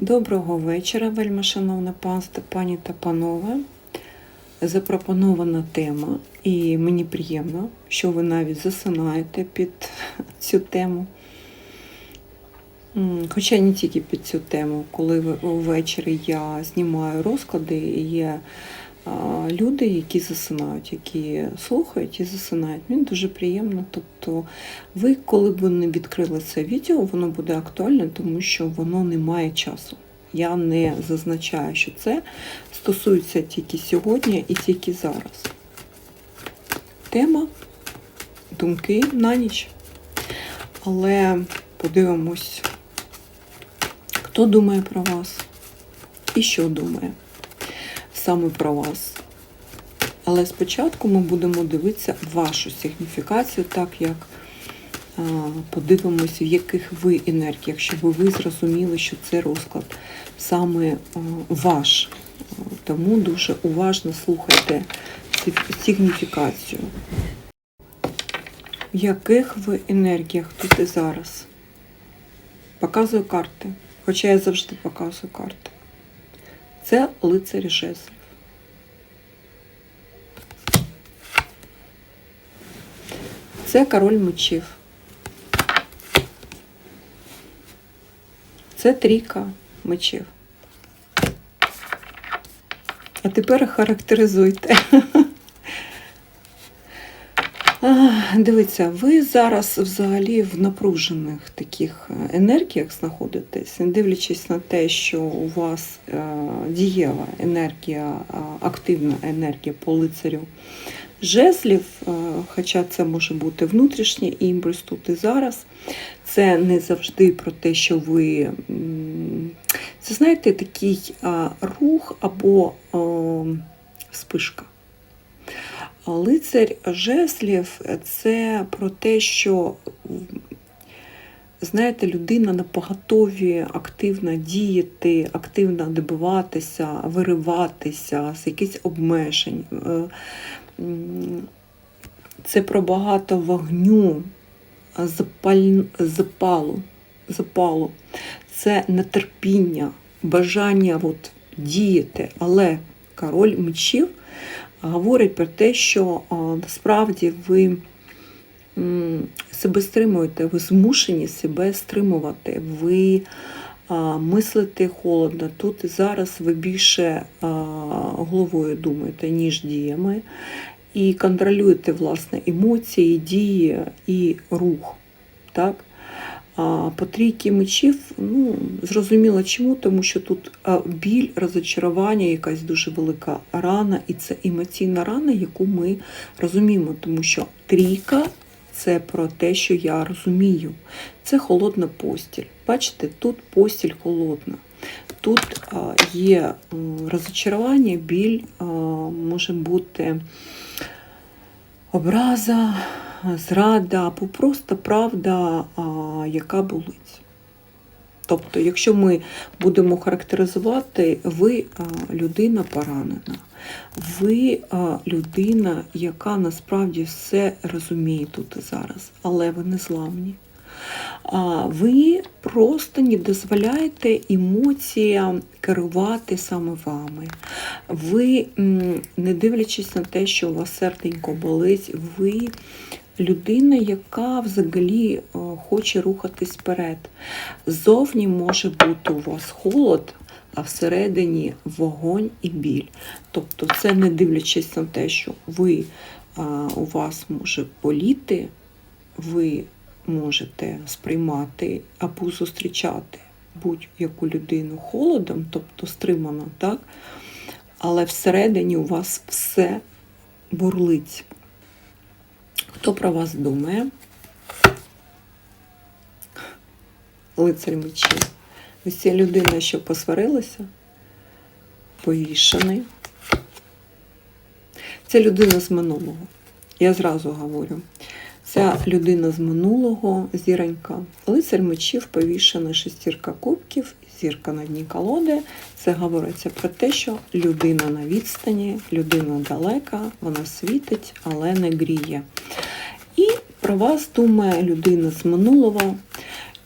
Доброго вечора, вельмишановне панство, пані та панове. Запропонована тема, і мені приємно, що ви навіть засинаєте під цю тему. Хоча не тільки під цю тему, коли ввечері я знімаю розклади, є люди, які засинають, які слухають і засинають. Мені дуже приємно. Тобто, ви, коли б не відкрили це відео, воно буде актуальне, тому що воно не має часу. Я не зазначаю, що це стосується тільки сьогодні і тільки зараз. Тема думки на ніч. Але подивимось, хто думає про вас і що думає саме про вас. Але спочатку ми будемо дивитися вашу сигніфікацію, так як а, подивимось, в яких ви енергіях, щоб ви зрозуміли, що це розклад саме а, ваш. Тому дуже уважно слухайте сигніфікацію. В яких ви енергіях тут і зараз? Показую карти. Хоча я завжди показую карти. Це лицарі жезлів. Це король мечів. Це трійка мечів. А тепер характеризуйте. А, Дивіться, ви зараз взагалі в напружених таких е, енергіях знаходитесь, не дивлячись на те, що у вас е, дієва енергія, е, активна енергія по лицарю жезлів, хоча це може бути внутрішній імпульс тут і зараз. Це не завжди про те, що ви. Це знаєте, такий рух або спишка. А Лицарь жезлів це про те, що знаєте, людина на поготові активно діяти, активно добиватися, вириватися з якихось обмежень. Е, Це про багато вогню, запаль... запалу, запалу. Це нетерпіння, бажання от, діяти. Але король мечів говорить про те, що насправді ви себе стримуєте, ви змушені себе стримувати. Ви мислите холодно. Тут і зараз ви більше головою думаєте, ніж діями. І контролюєте власне емоції, дії і рух. Так? А по трійки мечів, ну, зрозуміло чому, тому що тут біль, розочарування, якась дуже велика рана, і це емоційна рана, яку ми розуміємо, тому що трійка це про те, що я розумію. Це холодна постіль. Бачите, тут постіль холодна. Тут є розочарування, біль, може бути образа, зрада або просто правда, яка болить. Тобто, якщо ми будемо характеризувати, ви людина поранена, ви людина, яка насправді все розуміє тут і зараз, але ви не зламні. Ви просто не дозволяєте емоціям керувати саме вами. Ви, не дивлячись на те, що у вас серденько болить, ви людина, яка взагалі е, хоче рухатись вперед. Зовні може бути у вас холод, а всередині вогонь і біль. Тобто, це не дивлячись на те, що ви у вас може боліти, ви можете сприймати або зустрічати будь-яку людину холодом, тобто стримано, так? але всередині у вас все бурлить. Хто про вас думає? Лицар мечів. Ось ця людина, що посварилася, повішений. Це людина з минулого. Я зразу говорю. Ця людина з минулого, зіронька. Лицар мечів повішена шестірка кубків, зірка на дні колоди. Це говориться про те, що людина на відстані, людина далека, вона світить, але не гріє. І про вас думає людина з минулого.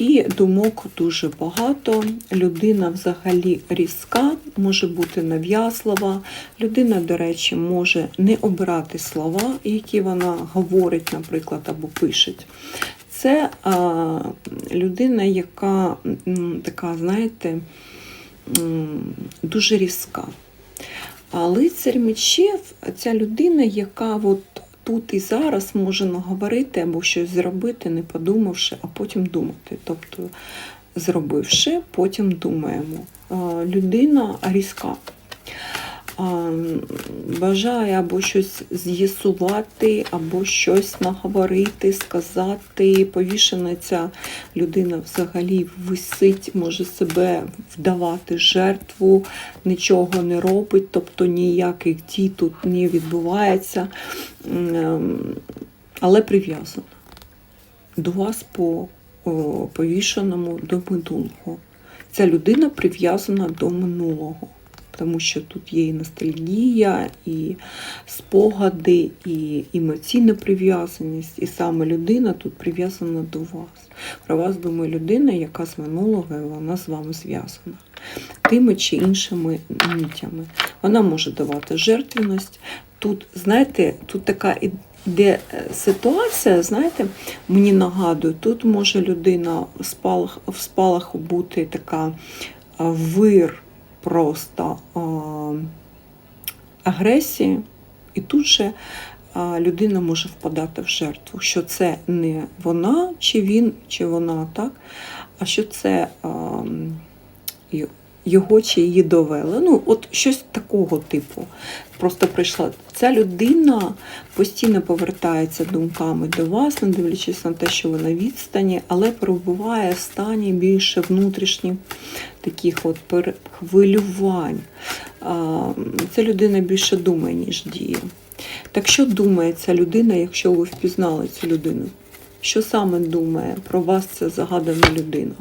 І думок дуже багато. Людина взагалі різка, може бути нав'язлива. Людина, до речі, може не обирати слова, які вона говорить, наприклад, або пише. Це а, людина, яка така, знаєте, дуже різка. А лицар мечів ця людина, яка от тут і зараз може наговорити або щось зробити, не подумавши, а потім думати. Тобто, зробивши, потім думаємо. Людина різка. Бажає або щось з'ясувати, або щось наговорити, сказати. Повішена ця людина взагалі висить, може себе вдавати жертву, нічого не робить, тобто ніяких дій тут не відбувається, Ем, але прив'язана до вас по повішеному до минулого. Ця людина прив'язана до минулого тому що тут є і ностальгія, і спогади, і емоційна прив'язаність, і саме людина тут прив'язана до вас. Про вас думає людина, яка з минулого вона з вами зв'язана. Тими чи іншими нитями. Вона може давати жертвеність. Тут, знаєте, тут така іде ситуація, знаєте, мені нагадує, тут може людина в спалах, бути така вир просто агресії, і тут же людина може впадати в жертву, що це не вона, чи він, чи вона, так, а що це його чи її довели. Ну, от щось такого типу. Просто прийшла. Ця людина постійно повертається думками до вас, не дивлячись на те, що ви на відстані, але перебуває в стані більше внутрішніх таких от хвилювань. Ця людина більше думає, ніж діє. Так що думає ця людина, якщо ви впізнали цю людину? Що саме думає про вас ця загадана людина?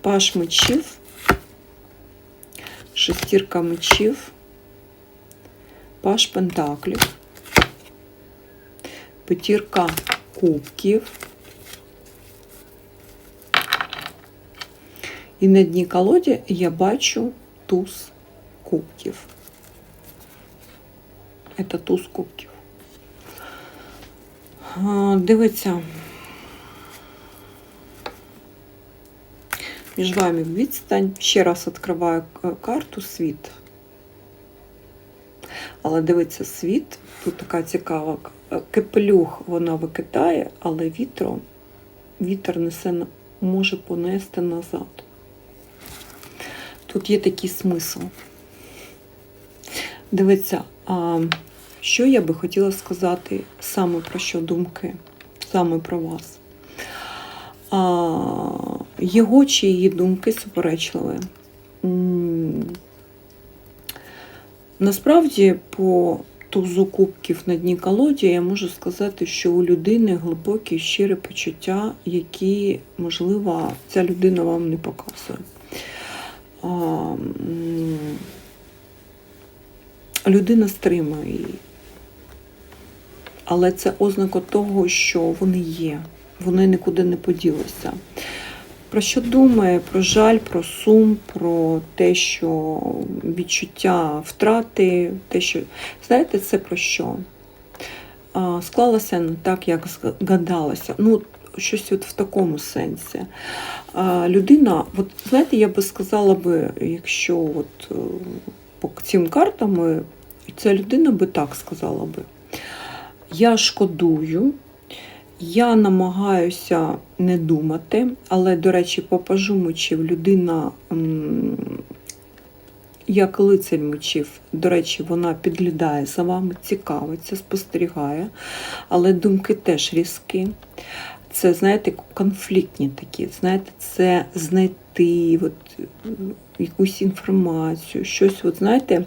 Паш мечів шестірка мечів, паш пентаклів, п'ятірка кубків. І на дні колоді я бачу туз кубків. Це туз кубків. Дивиться. Між вами відстань. Ще раз відкриваю карту світ. Але дивиться світ, тут така цікава капелюх вона викидає, але вітром вітер несе, може понести назад. Тут є такий смисл. Дивіться, а що я би хотіла сказати саме про що думки, саме про вас. А, його чи її думки суперечливі. Насправді, по тузу кубків на дні колоді я можу сказати, що у людини глибокі щирі почуття, які, можливо, ця людина вам не показує. Людина стримує її. Але це ознака того, що вони є, вони нікуди не поділися. Про що думає? Про жаль, про сум, про те, що відчуття втрати, те, що. Знаєте, це про що? Склалося не так, як згадалося. Ну, щось от в такому сенсі. Людина, от знаєте, я би сказала би, якщо от е, по цим картам, ця людина би так сказала би. Я шкодую. Я намагаюся не думати, але, до речі, по пажу мечів людина, як лицарь мечів, до речі, вона підглядає за вами, цікавиться, спостерігає, але думки теж різкі. Це, знаєте, конфліктні такі. Знаєте, це знайти знайти от, якусь інформацію, щось, от знаєте,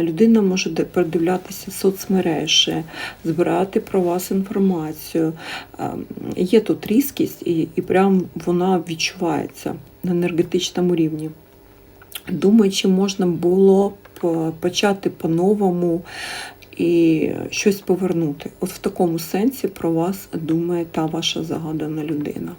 людина може передивлятися соцмережі, збирати про вас інформацію. Є тут різкість, і, і прям вона відчувається на енергетичному рівні. Думаю, чи можна було б почати по-новому і щось повернути. От в такому сенсі про вас думає та ваша загадана людина.